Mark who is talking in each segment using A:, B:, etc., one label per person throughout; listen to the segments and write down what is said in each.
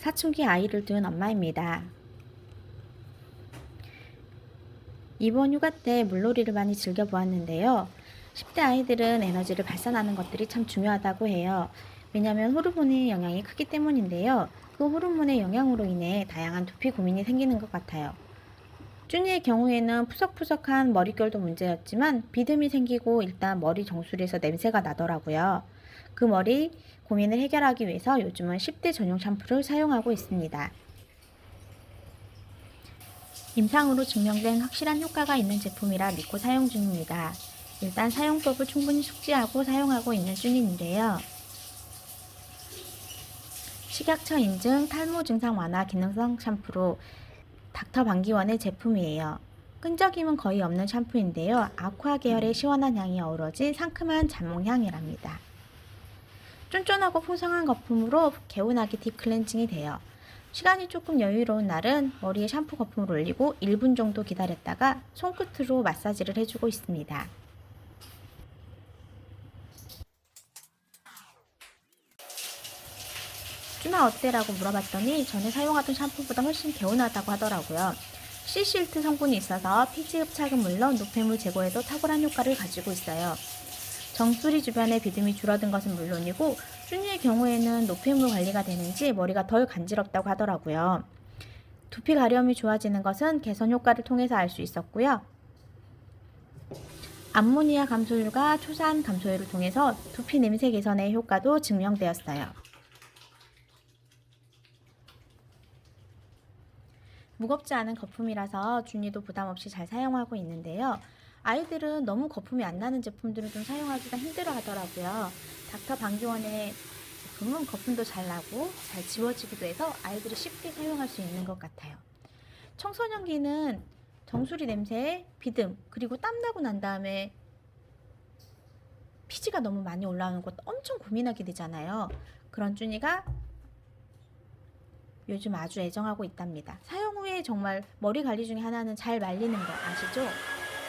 A: 사춘기 아이를 둔 엄마입니다. 이번 휴가 때 물놀이를 많이 즐겨보았는데요. 10대 아이들은 에너지를 발산하는 것들이 참 중요하다고 해요. 왜냐하면 호르몬의 영향이 크기 때문인데요. 그 호르몬의 영향으로 인해 다양한 두피 고민이 생기는 것 같아요. 쭈니의 경우에는 푸석푸석한 머릿결도 문제였지만 비듬이 생기고 일단 머리 정수리에서 냄새가 나더라고요. 그 머리 고민을 해결하기 위해서 요즘은 10대 전용 샴푸를 사용하고 있습니다. 임상으로 증명된 확실한 효과가 있는 제품이라 믿고 사용 중입니다. 일단 사용법을 충분히 숙지하고 사용하고 있는 쭈니인데요. 식약처 인증 탈모 증상 완화 기능성 샴푸로 닥터 방기원의 제품이에요. 끈적임은 거의 없는 샴푸인데요. 아쿠아 계열의 시원한 향이 어우러진 상큼한 자몽향이랍니다. 쫀쫀하고 풍성한 거품으로 개운하게 딥 클렌징이 돼요. 시간이 조금 여유로운 날은 머리에 샴푸 거품을 올리고 1분 정도 기다렸다가 손끝으로 마사지를 해주고 있습니다. 쭈나 어때라고 물어봤더니 전에 사용하던 샴푸보다 훨씬 개운하다고 하더라고요. 시실트 성분이 있어서 피지 흡착은 물론 노폐물 제거에도 탁월한 효과를 가지고 있어요. 정수리 주변의 비듬이 줄어든 것은 물론이고 쭈니의 경우에는 노폐물 관리가 되는지 머리가 덜 간지럽다고 하더라고요. 두피 가려움이 좋아지는 것은 개선 효과를 통해서 알 수 있었고요. 암모니아 감소율과 초산 감소율을 통해서 두피 냄새 개선의 효과도 증명되었어요. 무겁지 않은 거품이라서 준이도 부담 없이 잘 사용하고 있는데요. 아이들은 너무 거품이 안 나는 제품들을 좀 사용하기가 힘들어 하더라고요. 닥터 방기원의 제품은 거품도 잘 나고 잘 지워지기도 해서 아이들이 쉽게 사용할 수 있는 것 같아요. 청소년기는 정수리 냄새, 비듬, 그리고 땀나고 난 다음에 피지가 너무 많이 올라오는 것도 엄청 고민하게 되잖아요. 그런 쭈니가 요즘 아주 애정하고 있답니다. 사용 후에 정말 머리 관리 중에 하나는 잘 말리는 거 아시죠?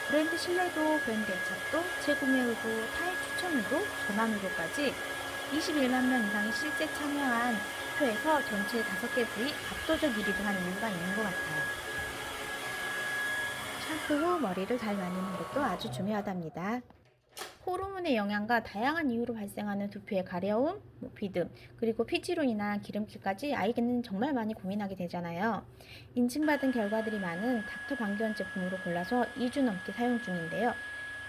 A: 브랜드 신뢰도, 브랜드 애착도, 재구매율도, 타입 추천율도, 전환율도까지 21만 명 이상이 실제 참여한 투표에서 전체 5개 부위 압도적 1위를 한 이유가 있는 것 같아요. 샴푸 후 머리를 잘 말리는 것도 아주 중요하답니다. 호르몬의 영향과 다양한 이유로 발생하는 두피의 가려움, 뭐 비듬, 그리고 인한 기름기까지 아이는 정말 많이 고민하게 되잖아요. 인증받은 결과들이 많은 닥터 방기원 제품으로 골라서 2주 넘게 사용 중인데요.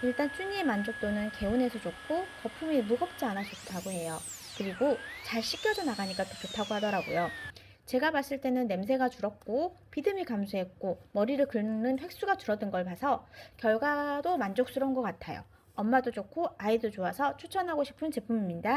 A: 일단 쭈니의 만족도는 개운해서 좋고 거품이 무겁지 않아 좋다고 해요. 그리고 잘 씻겨져 나가니까 또 좋다고 하더라고요. 제가 봤을 때는 냄새가 줄었고 비듬이 감소했고 머리를 긁는 횟수가 줄어든 걸 봐서 결과도 만족스러운 것 같아요. 엄마도 좋고 아이도 좋아서 추천하고 싶은 제품입니다.